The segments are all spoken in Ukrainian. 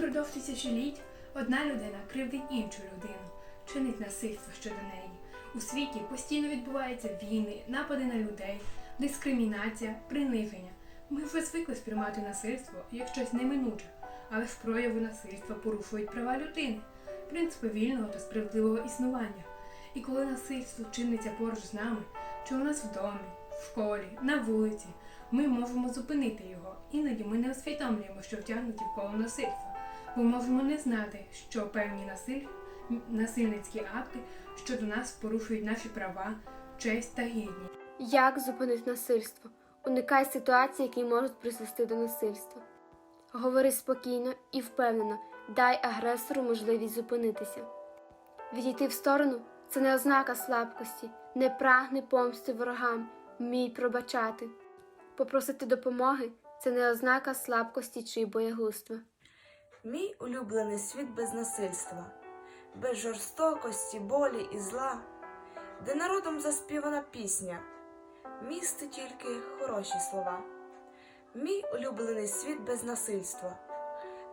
Упродовж тисячоліть одна людина кривдить іншу людину, чинить насильство щодо неї. У світі постійно відбуваються війни, напади на людей, дискримінація, приниження. Ми вже звикли сприймати насильство як щось неминуче, але ж прояви насильства порушують права людини, принципи вільного та справедливого існування. І коли насильство чиниться поруч з нами, чи у нас в домі, в школі, на вулиці, ми можемо зупинити його. Іноді ми не усвідомлюємо, що втягнуті в коло насильства, бо можемо не знати, що певні насиль... насильницькі акти щодо нас порушують наші права, честь та гідність. Як зупинити насильство? Уникай ситуацій, які можуть призвести до насильства. Говори спокійно і впевнено, дай агресору можливість зупинитися. Відійти в сторону це не ознака слабкості, не прагни помсти ворогам, вмій пробачати. Попросити допомоги це не ознака слабкості чи боягузтва. Мій улюблений світ без насильства, без жорстокості, болі і зла, де народом заспівана пісня, містить тільки хороші слова. Мій улюблений світ без насильства,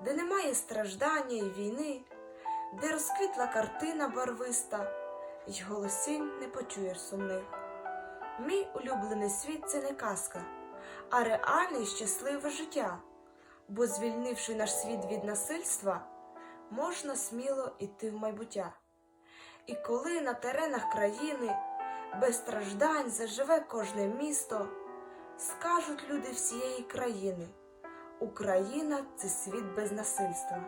де немає страждання і війни, де розквітла картина барвиста, й голосінь не почуєш сумних. Мій улюблений світ це не казка, а реальне й щасливе життя бо звільнивши наш світ від насильства, можна сміло йти в майбуття. І коли на теренах країни без страждань заживе кожне місто, скажуть люди всієї країни Україна це світ без насильства.